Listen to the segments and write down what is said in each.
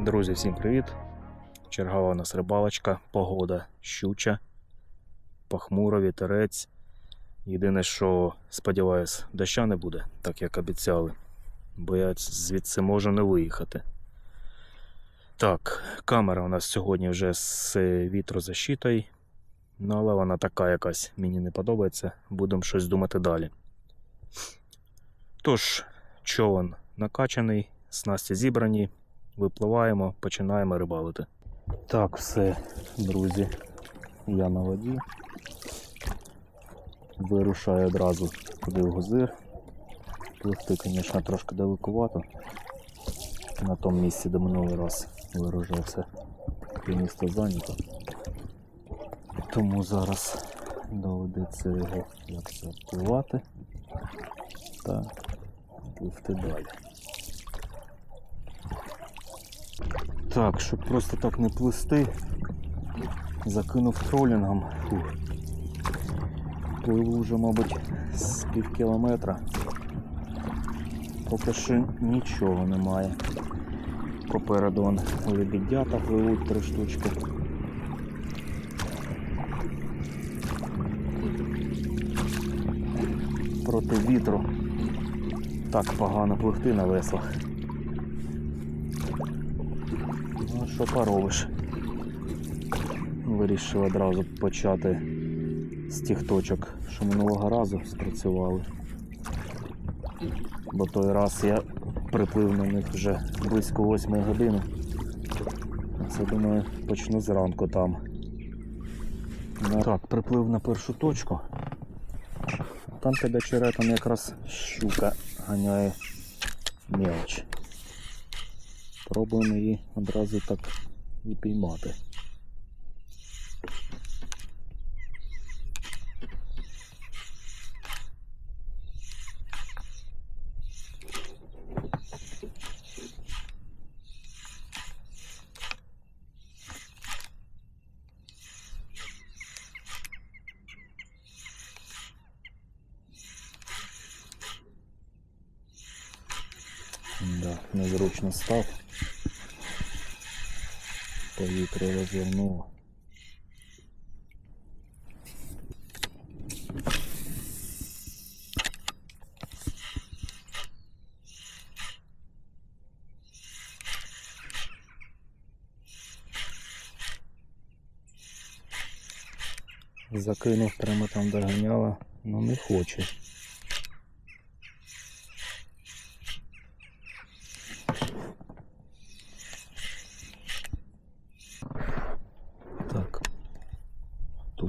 Друзі, всім привіт! Чергова у нас рибалочка, погода щуча, похмуро, вітерець. Єдине, що сподіваюсь, доща не буде, так як обіцяли, бо я звідси можу не виїхати. Так, камера у нас сьогодні вже з вітрозащитою, ну але вона така якась, мені не подобається, будемо щось думати далі. Тож, човен накачаний, снасті зібрані, випливаємо, починаємо рибалити. Так, все, друзі, я на воді. Вирушаю одразу туди в гозир. Пливти, звісно, трошки далекувато. На тому місці, де минулий раз виружався. Те місто зайнято. Тому зараз доведеться його якось впливати та пливти далі. Так, щоб просто так не плисти, закинув тролінгом. Пливу вже, мабуть, з пів кілометра. Поки що нічого немає. Попереду вон лебедята пливуть три штучки. Проти вітру так погано пливти на веслах. Ну, що поробиш? Вирішив одразу почати з тих точок, що минулого разу спрацювали. Бо той раз я приплив на них вже близько 8 години. Це думаю почну зранку там. Ну, так, приплив на першу точку. Там під очеретом якраз щука ганяє мелоч. Пробуємо її одразу так і піймати. Да, незручно став. Повітря розвернуло. Закинув прямо там доганяла, але не хоче.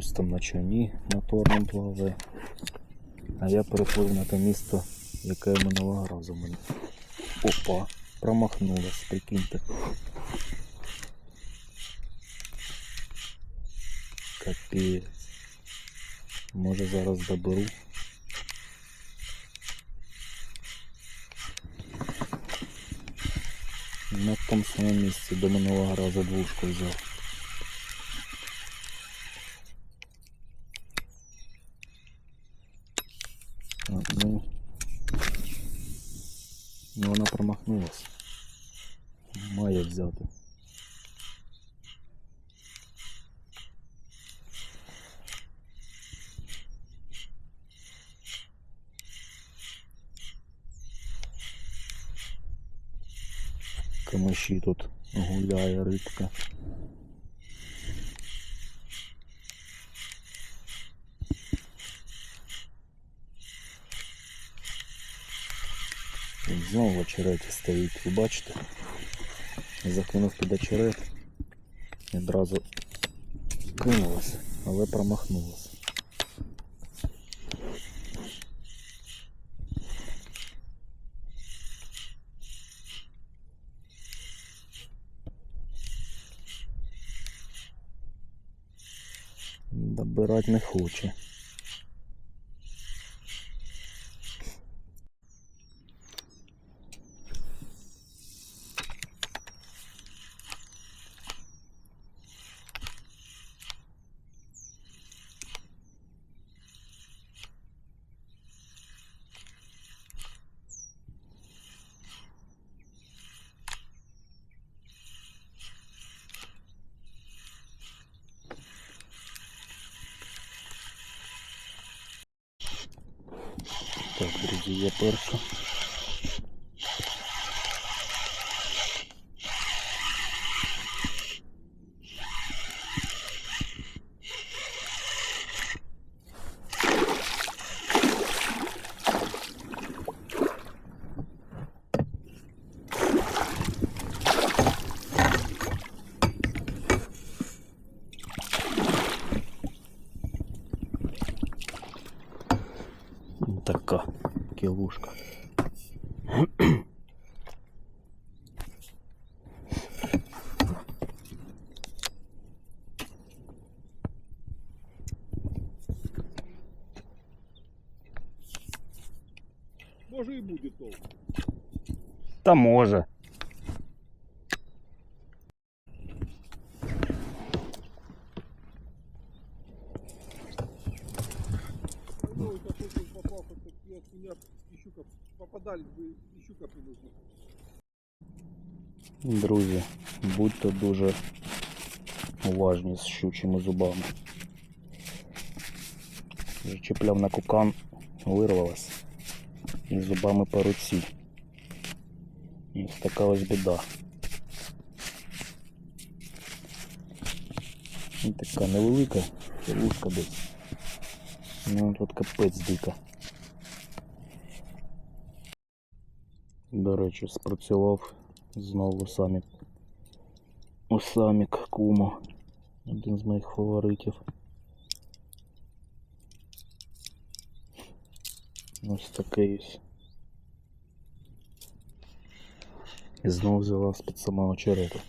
Хтось там на човні моторним плаває. А я переплив на те місто, яке минулого разу мені. Опа, промахнулась, прикиньте. Капець. Може зараз доберу. На тому самому місці до минулого разу двушку взяв. Так, ну, ну вона промахнулась. Має взяти. Камиші тут гуляє рибка. Знову в очереті стоїть, ви бачите? Закинув під очерет одразу кинулась, але промахнулась. Не хоче. Так, друзі, я перша. Кілушка. Може і буде толк. Та може. Щука привезли. Друзі, будьте дуже уважні з щучими зубами. Чіпляв на кукан, вирвалась і зубами по руці. І ось така ось біда. І така невелика лужка десь. Ну тут капець дика. До речі, спрацював знову самі Осамік Кумо. Один з моїх фаворитів. Ось такий ось. І знову взяла з-під самого черепа.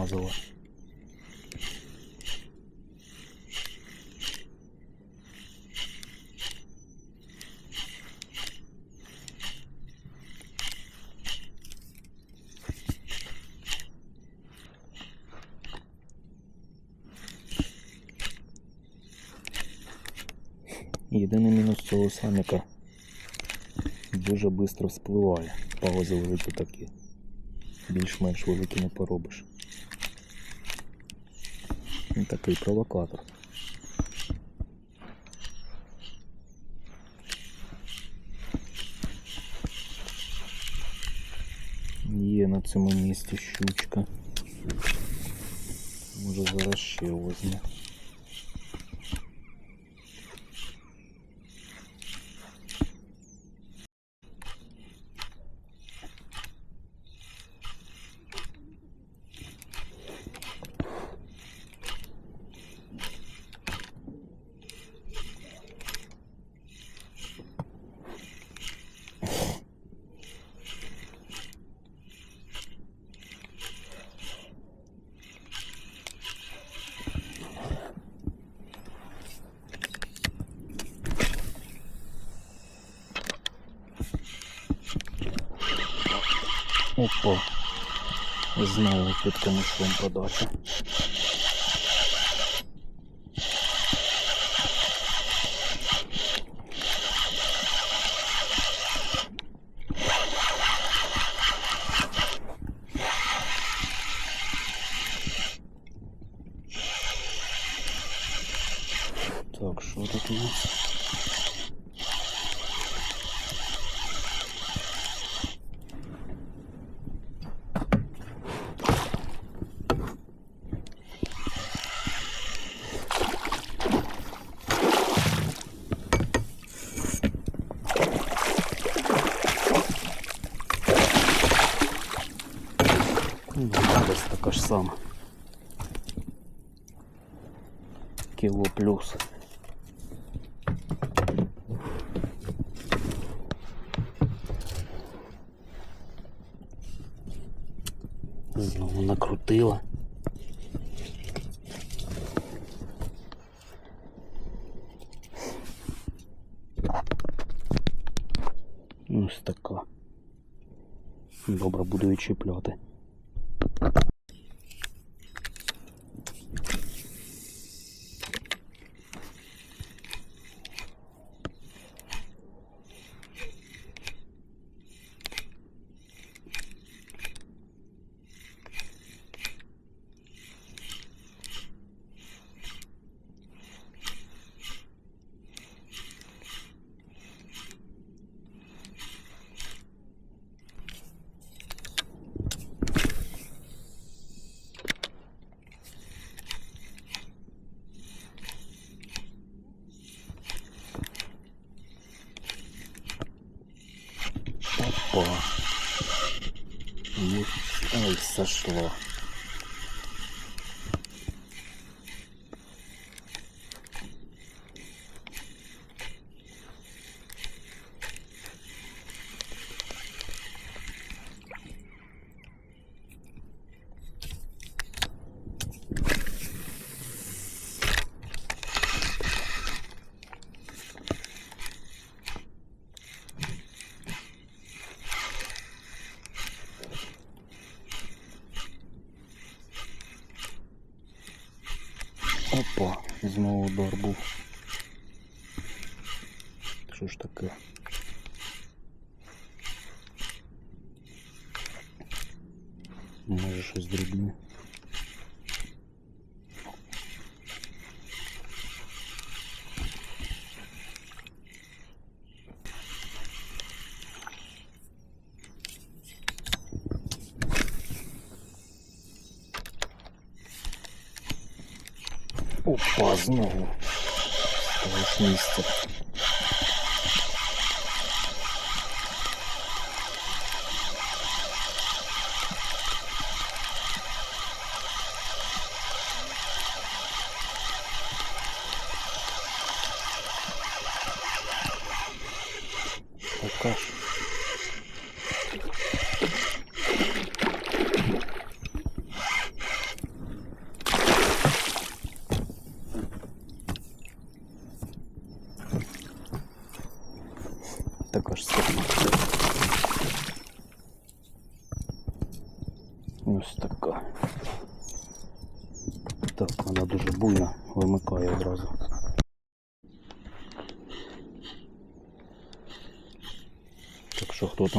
Промазала. Єдиний мінус цього саміка дуже швидко вспливає. Паузи великі такі більш-менш великі не поробиш. Він такий провокатор. Є на цьому місці щучка. Може зараз ще возьме. Опа. Знову під камушком подача. Так, що тут у нас? Знову накрутила. Ось така. Добре, буду відчіпляти. Опа. И... Ой, сошло. Опа, знову удар був. Що ж таке? Може щось дрібне. Знову. З того ж місця. Така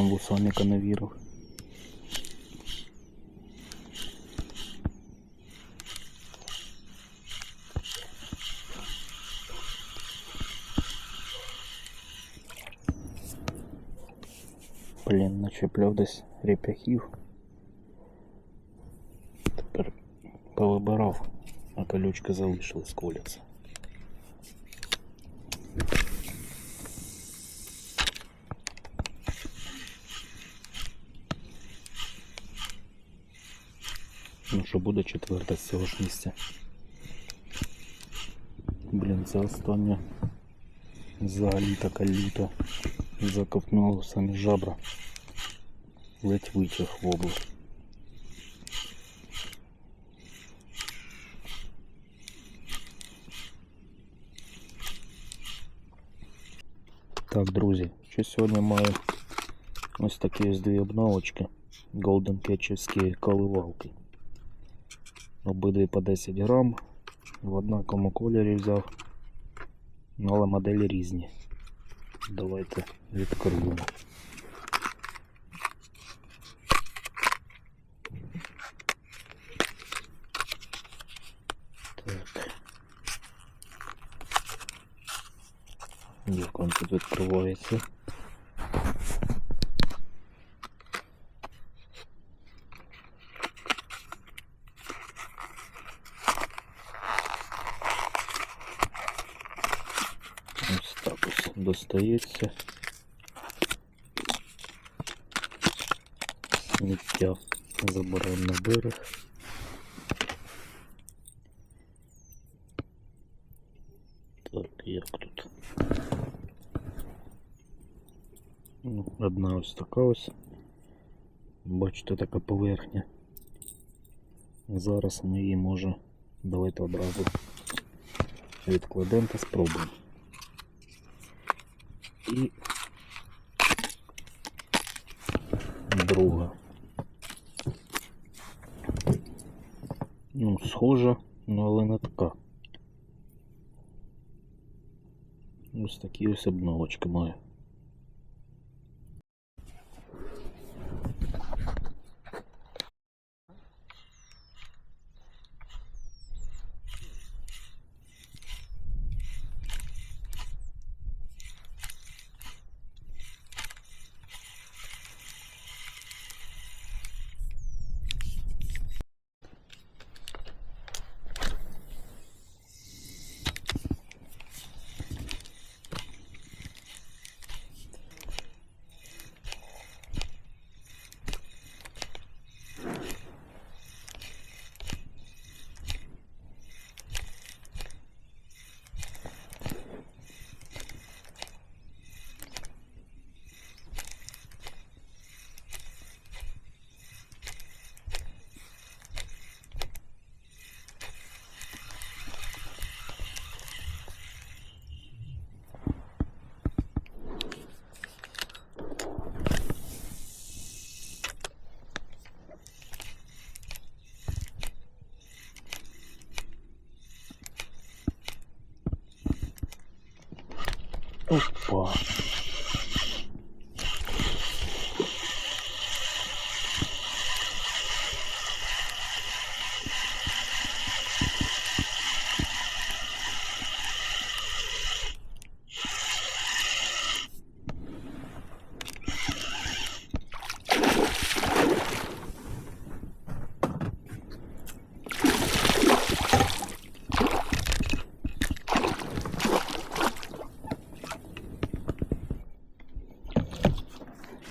там вусаніка не вірив? Блін, начепляв десь реп'яхів. Тепер повибирав, а колючки залишились коляться. буде четверта з цього ж місця. Блін, це остання взагалі така люта. Закопнула в самі жабра. Ледь витяг в область. Так, друзі, що сьогодні маю ось такі ось дві обновочки. Golden Кетчівські коливалки. Обидві по 10 грам. В однаковому кольорі взяв. Ну, але моделі різні. Давайте відкриємо. Так. Як він тут відкривається? Ось так ось достається. Сміття забираємо на берег. Так, як тут? Ну, одна ось така ось. Бачите, така поверхня. Зараз ми її може. Давайте одразу відкладемо та спробуємо. І друга. Ну, схожа, ну але не така. Ось такі ось обновочки має. Опа.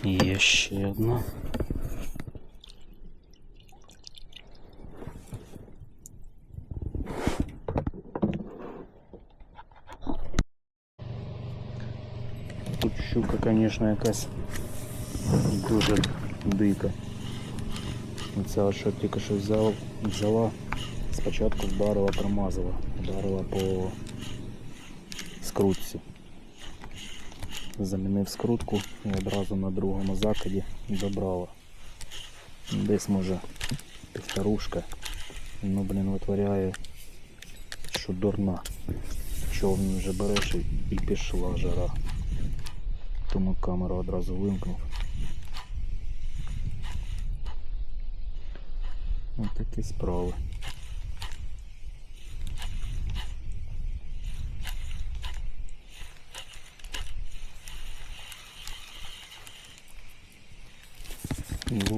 Є ще одна. Тут щука, звісно, якась дуже дика. Оця, що тільки що взяв, взяла, спочатку вдарила, промазала, вдарила по скрутці Замінив скрутку і одразу на другому закиді добрала. Десь може півторушка. Ну, блін, витворяє, що дурна. Човен вже береш і пішла жара. Тому камеру одразу вимкнув. Ось такі справи.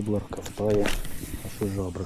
Гублер ковтає, а що жабра.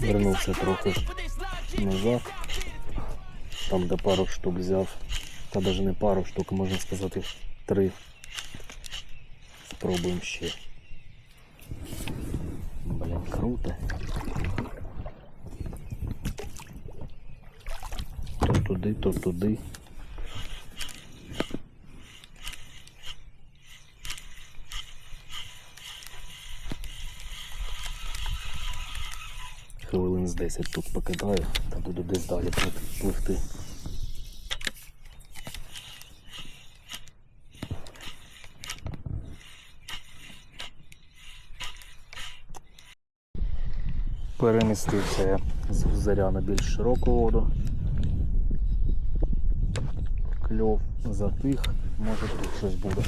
Вернувся трохи назад. Там де пару штук взяв. Та навіть не пару штук, можна сказати три. Спробуємо ще. Блін, круто. То туди, то туди. Хвилин з 10 тут покидаю та буду десь далі пливти. Перемістився я з гузаря на більш широку воду. Кльов затих, може тут щось буде.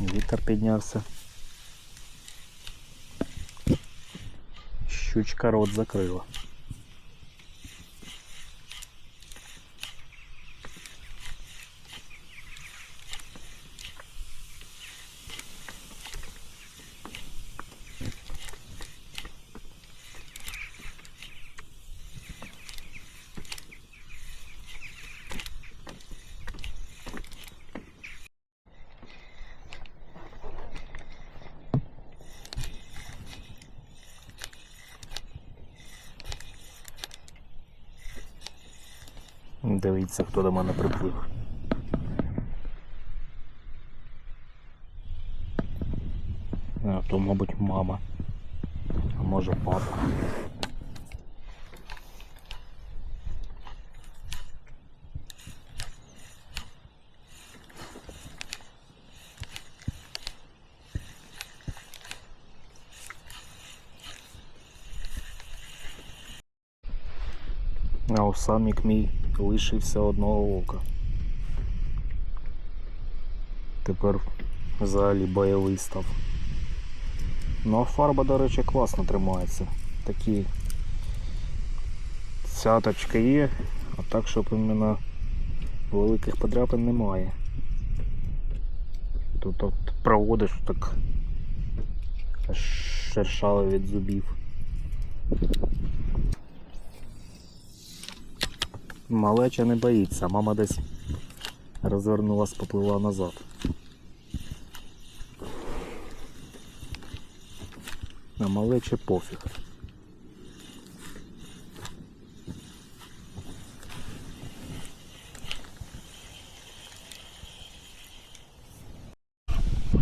Вітер піднявся. Щучка рот закрила. Дивіться, хто до мене приплив. А, то, мабуть, мама. А може папа. А у мій лишився одного ока. Тепер взагалі бойовий став. Ну а фарба, до речі, класно тримається. Такі цяточки є, а так, щоб іменно великих подряпин немає. Тут от проводиш так аж шершали від зубів. Малеча не боїться, мама десь розвернулась, поплила назад. А малече пофіг.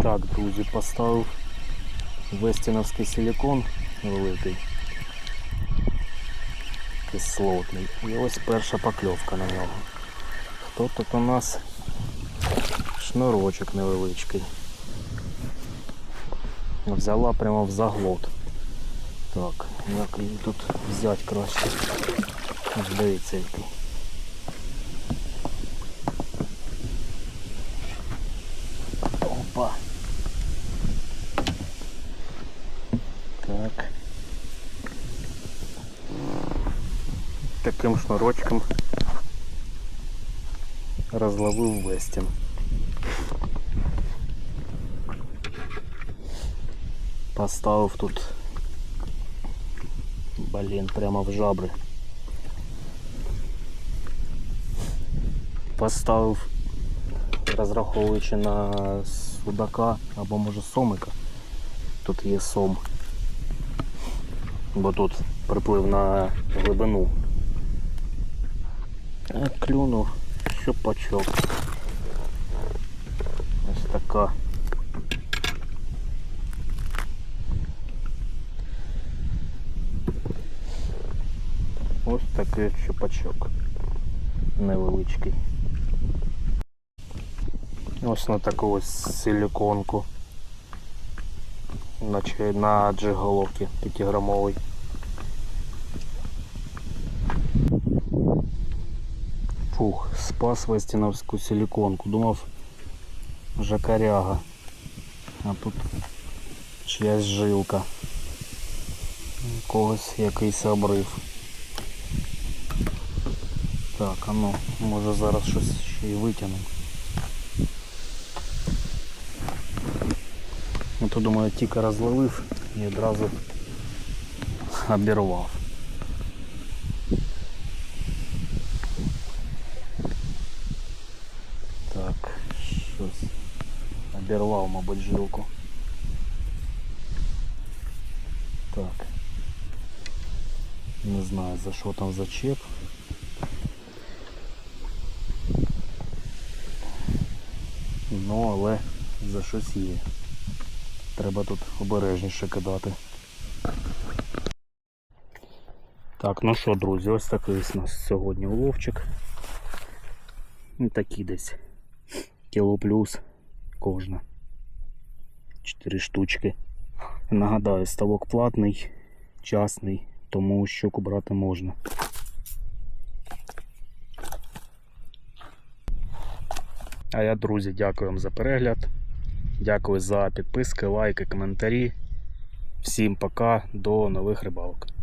Так, друзі, поставив вестіновський силікон великий кислотний. І ось перша покльовка на нього. Хто тут у нас шнурочок невеличкий. Взяла прямо в заглот. Так, як її тут взяти краще. Дивіться який. Опа. Так. таким шнурочком розловив вестін. Поставив тут блін, прямо в жабри. Поставив, розраховуючи на судака або може сомика. Тут є сом. Бо тут приплив на глибину. Е, Клюнув щупачок. Ось така. Ось такий щупачок. Невеличкий. Ось на таку ось силіконку. Наче на джиголовці 5-грамовий. Фух, спас вестіновську силіконку. Думав жакаряга. А тут чиясь жилка. Когось якийсь обрив. Так, а ну, може зараз щось ще й витягнемо. Ну то думаю, тільки розловив і одразу обірвав. Так, щось обірвав, мабуть, жилку. Так. Не знаю за що там зачеп. Ну, але за щось є. Треба тут обережніше кидати. Так, ну що, друзі, ось такий у нас сьогодні уловчик. Ну, такі десь кіло плюс кожна. Чотири штучки. Нагадаю, ставок платний, частний, тому щуку брати можна. А я, друзі, дякую вам за перегляд. Дякую за підписки, лайки, коментарі. Всім пока, до нових рибалок.